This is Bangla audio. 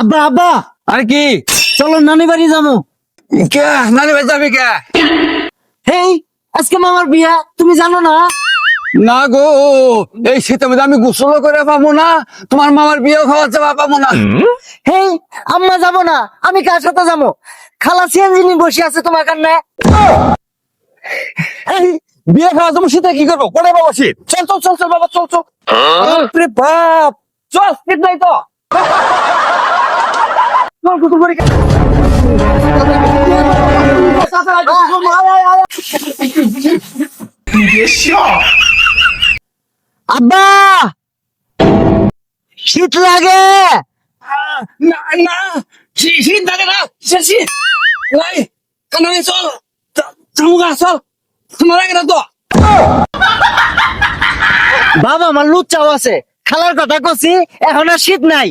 আব্বা আব্বা! আর কি? চলো নানি বাড়ি যাব। কে? নানি ভাই যাবি কে? হেই আজকে মামার বিয়া তুমি জানো না? না গো এই মধ্যে আমি গোসল করে পাবো না তোমার মামার বিয়ে খাওয়াতে পাবো না। হেই আম্মা যাব না আমি কার সাথে যাব? খালা বসে আছে তোমার কান্নে বিয়ে খাওয়া শীতে কি করব? করে বাবা শীত। চল চল চল চল বাবা চল চল। বাপ চল শীত নাই তো। গোসল করে আব্বা! শীত লাগে! না না শীত লাগে না শীত কানানে চল। চামুগা চল। তোমার আগে না তো। বাবা আমার লুচ্চাও আছে। খালার কথা কছি এখন আর শীত নাই।